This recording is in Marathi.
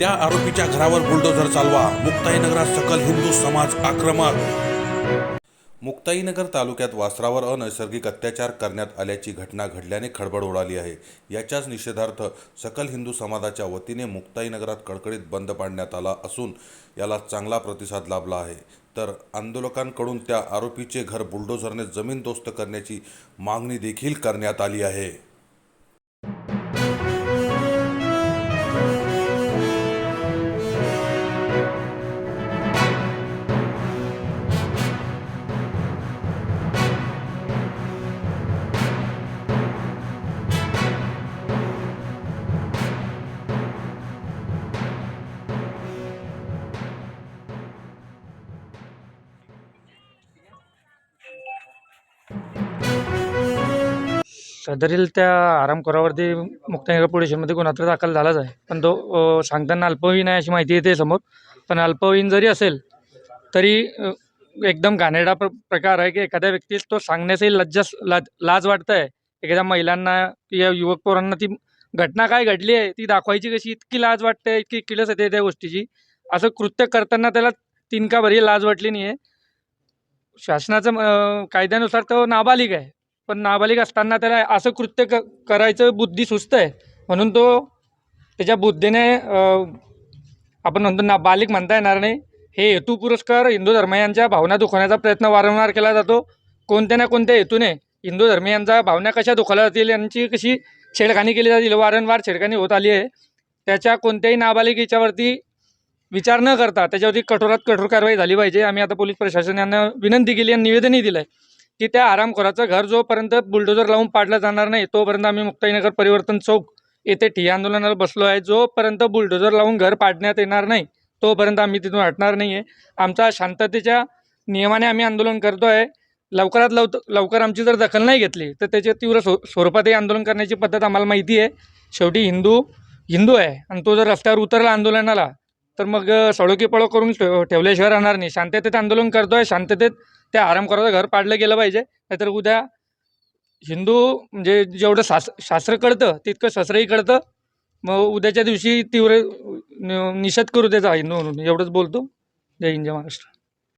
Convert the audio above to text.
त्या आरोपीच्या घरावर बुलडोझर चालवा. मुक्ताईनगरात सकल हिंदू समाज आक्रमक. मुक्ताईनगर तालुक्यात वासरावर अनैसर्गिक अत्याचार करण्यात आल्याची घटना घडल्याने खळबळ उडाली आहे. याच्याच निषेधार्थ सकल हिंदू समाजाच्या वतीने मुक्ताईनगरात कडकडीत बंद पाडण्यात आला असून याला चांगला प्रतिसाद लाभला आहे. तर आंदोलकांकडून त्या आरोपीचे घर बुलडोझरने जमीनदोस्त करण्याची मागणी देखील करण्यात आली आहे. सदरील त्या आरामखोरावरती मुक्ताईनगर पोलीस स्टेशनमध्ये गुन्हा तर दाखल झालाच आहे. पण तो अ, सांगताना अल्पवयीन आहे अशी माहिती येते समोर. पण अल्पवयीन जरी असेल तरी अ, एकदम घाणेरडा प्र प्रकार आहे की एखाद्या व्यक्तीस तो सांगण्याचाही लज्जा लाज लाज वाटतं आहे एखाद्या महिलांना या युवक पोरांना ती घटना काय घडली आहे ती दाखवायची कशी? इतकी लाज वाटते इतकी किळस येते त्या गोष्टीची. असं कृत्य करताना त्याला तिनका भरी लाज वाटली नाही आहे शासनाचं कायद्यानुसार तो नाबालिक आहे. पण नाबालिक असताना त्याला असं कृत्य क करायचं बुद्धी सुस्त आहे. म्हणून तो त्याच्या बुद्धीने आपण म्हणतो ना बालिक म्हणता येणार नाही. हे हेतू पुरस्कार हिंदू धर्मियांच्या भावना दुखवण्याचा प्रयत्न वारंवार केला जातो. कोणत्या ना कोणत्या हेतूने हिंदू धर्मियांच्या भावना कशा दुखवल्या जातील यांची कशी छेडखानी केली जातील वारंवार छेडखानी होत आली आहे. त्याच्या कोणत्याही नाबालिक याच्यावरती विचार न करता त्याच्यावरती कठोरात कठोर कारवाई झाली पाहिजे. आम्ही आता पोलीस प्रशासन यांना विनंती केली आणि निवेदनही दिलं आहे की त्या आरामखोराचं घर जोपर्यंत बुलडोजर लावून पाडलं जाणार नाही तोपर्यंत आम्ही मुक्ताईनगर परिवर्तन चौक येथे ठिय्या आंदोलनाला बसलो आहे. जोपर्यंत बुलडोजर लावून घर पाडण्यात येणार नाही तोपर्यंत आम्ही तिथून हटणार नाही आहे आमचा शांततेच्या नियमाने आम्ही आंदोलन करतो आहे लवकरात लव लवकर आमची जर दखल नाही घेतली तर त्याच्या तीव्र स्व स्वरूपातही आंदोलन करण्याची पद्धत आम्हाला माहिती आहे. शेवटी हिंदू हिंदू आहे आणि तो जर रस्त्यावर उतरला आंदोलनाला तर मग सळोकी पळो करून ठेव ठेवल्याशिवाय राहणार नाही. शांततेत आंदोलन करतो आहे शांततेत त्या आरामखोराचं घर पाडलं गेलं पाहिजे. नाहीतर उद्या हिंदू म्हणजे जेवढं शास शास्त्र कळतं तितकं शस्त्रही कळतं. मग उद्याच्या दिवशी तीव्र निषेध करू त्याचा हिंदू म्हणून. एवढंच बोलतो. जय हिंद जय महाराष्ट्र.